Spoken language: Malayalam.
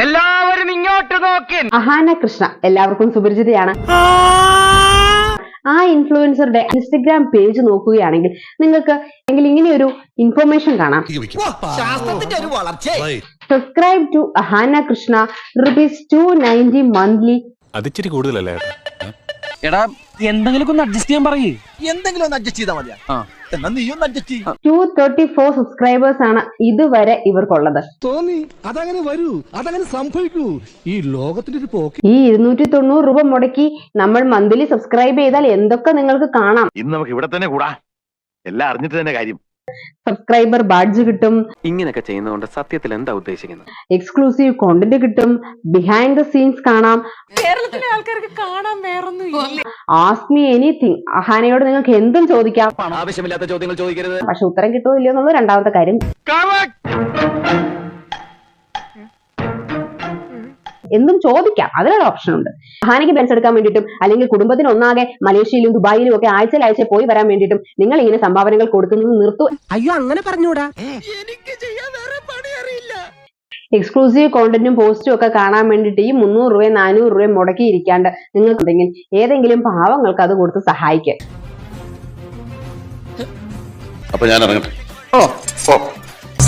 എല്ലാവരും ഇങ്ങോട്ട് നോക്കി. അഹാന കൃഷ്ണ എല്ലാവർക്കും സുപരിചിതയാണ്. ആ ഇൻഫ്ലുവൻസറുടെ ഇൻസ്റ്റഗ്രാം പേജ് നോക്കുകയാണെങ്കിൽ നിങ്ങൾക്ക് എങ്കിൽ ഇങ്ങനെ ഒരു ഇൻഫർമേഷൻ കാണാം. ശാസ്ത്രത്തിന്റെ ഒരു വളർച്ച subscribe to Ahaana Krishna rupees two ninety monthly അതിച്ചിരി കൂടുതലല്ലേ? എടാ എന്തെങ്കിലും ഒന്ന് അഡ്ജസ്റ്റ് ചെയ്യാൻ പറയേ. എന്തെങ്കിലും ഒന്ന് അഡ്ജസ്റ്റ് ചെയ്താൽ മതിയാ. എന്നാ നീ ഒന്ന് അഡ്ജസ്റ്റ് ചെയ്യും. ടു തേർട്ടി ഫോർ സബ്സ്ക്രൈബേഴ്സ് ആണ് ഇതുവരെ ഇവർക്കുള്ളത്. തോന്നി അതങ്ങനെ വരൂ അതങ്ങനെ സംഭവിക്കൂ. ഈ ലോകത്തിന്റെ ഒരു പോക്ക്. ഈ ഇരുന്നൂറ്റി തൊണ്ണൂറ് രൂപ മുടക്കി നമ്മൾ മന്ത്ലി സബ്സ്ക്രൈബ് ചെയ്താൽ എന്തൊക്കെ നിങ്ങൾക്ക് കാണാം? ഇന്ന് നമുക്ക് ഇവിടെ തന്നെ കൂടാ. എല്ലാം അറിഞ്ഞിട്ട് തന്നെ കാര്യം. സബ്സ്ക്രൈബർ ബാഡ്ജ് കിട്ടും. ഇങ്ങനെയൊക്കെ ചെയ്യുന്നതുകൊണ്ട് സത്യത്തിൽ എന്താ ഉദ്ദേശിക്കുന്നത്? എക്സ്ക്ലൂസീവ് കോണ്ടന്റ് കിട്ടും. ബിഹൈൻഡ് ദ സീൻസ് കാണാം. കേരളത്തിലെ ആൾക്കാർക്ക് കാണാൻ വേറൊന്നും ഇല്ല ആസ്മി എനിത്തിങ് അഹാനയോട് നിങ്ങൾക്ക് എന്തും ചോദിക്കാം. ആവശ്യമില്ലാത്ത ചോദ്യങ്ങൾ ചോദിക്കരുത്. പക്ഷെ ഉത്തരം കിട്ടുമോ ഇല്ലയോ എന്നുള്ളത് രണ്ടാമത്തെ കാര്യം. എന്തും ചോദിക്കാം. അതിനൊരു ഓപ്ഷൻ ഉണ്ട്. അഹാനയ്ക്ക് ബെൻസ് എടുക്കാൻ വേണ്ടിയിട്ടും അല്ലെങ്കിൽ കുടുംബത്തിന് ഒന്നാകെ മലേഷ്യയിലും ദുബായിലും ഒക്കെ ആഴ്ചയിൽ ആഴ്ച പോയി വരാൻ വേണ്ടിയിട്ടും നിങ്ങൾ ഇങ്ങനെ സംഭാവനകൾ കൊടുക്കുന്നത് നിർത്തു. അയ്യോ അങ്ങനെ പറഞ്ഞൂടാ. എക്സ്ക്ലൂസീവ് കോണ്ടന്റും പോസ്റ്റും ഒക്കെ കാണാൻ വേണ്ടിയിട്ട് ഈ മുന്നൂറ് രൂപയും നാനൂറ് രൂപയും മുടക്കി ഇരിക്കാണ്ട് നിങ്ങൾക്കുണ്ടെങ്കിൽ ഏതെങ്കിലും പാവങ്ങൾക്ക് അത് കൊടുത്ത് സഹായിക്കുക അപ്പൊ ഞാൻ ഇറങ്ങട്ടെ? ഓ.